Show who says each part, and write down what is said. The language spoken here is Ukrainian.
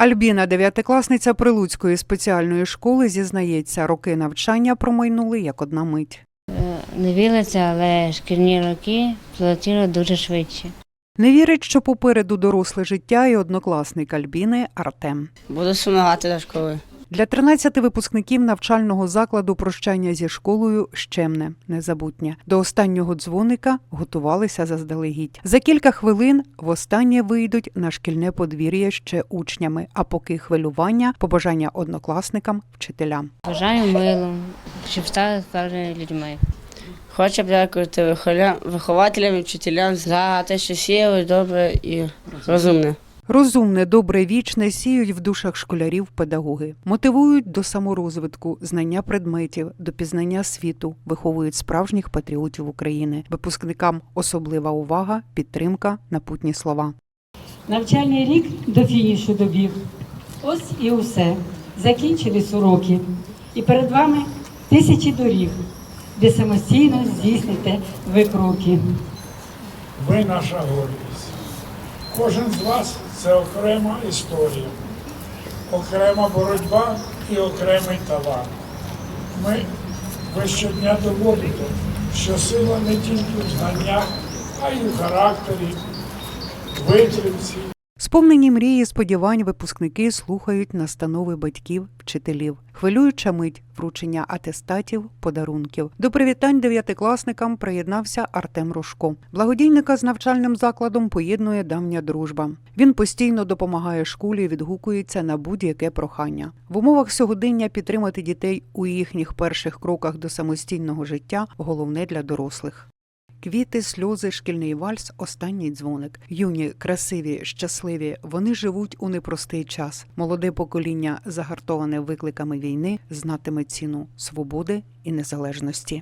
Speaker 1: Альбіна, дев'ятикласниця Прилуцької спеціальної школи, зізнається, роки навчання промайнули як одна мить.
Speaker 2: Е, Не віриться, але шкільні роки пролетіли дуже швидше.
Speaker 1: Не вірить, що попереду доросле життя і однокласник Альбіни Артем.
Speaker 3: Буду сумувати до школи.
Speaker 1: Для 13 випускників навчального закладу прощання зі школою щемне, незабутнє. До останнього дзвоника готувалися заздалегідь. За кілька хвилин востаннє вийдуть на шкільне подвір'я ще учнями, а поки хвилювання, побажання однокласникам, вчителям.
Speaker 2: Бажаю милу, щоб стали справжніми людьми.
Speaker 3: Хочу подякувати вихоля- вихователям вчителям за те, що сіяли добре і розумне.
Speaker 1: Розумне, добре, вічне сіють в душах школярів педагоги, мотивують до саморозвитку, знання предметів, до пізнання світу, виховують справжніх патріотів України. Випускникам особлива увага, підтримка, напутні слова.
Speaker 4: Навчальний рік до фінішу добіг. Ось і усе. Закінчились уроки. І перед вами тисячі доріг, де самостійно здійсните ви кроки.
Speaker 5: Ви наша гордість. Кожен з вас це окрема історія, окрема боротьба і окремий талант. Ми, ви щодня доводите, що сила не тільки в знаннях, а й у характері, витримці.
Speaker 1: Сповнені мрії, сподівань, випускники слухають настанови батьків, вчителів. Хвилююча мить вручення атестатів, подарунків. До привітань дев'ятикласникам приєднався Артем Рожко. Благодійника з навчальним закладом поєднує давня дружба. Він постійно допомагає школі, відгукується на будь-яке прохання. В умовах сьогодення підтримати дітей у їхніх перших кроках до самостійного життя головне для дорослих. Квіти, сльози, шкільний вальс, останній дзвоник. Юні, красиві, щасливі. Вони живуть у непростий час. Молоде покоління, загартоване викликами війни, знатиме ціну свободи і незалежності.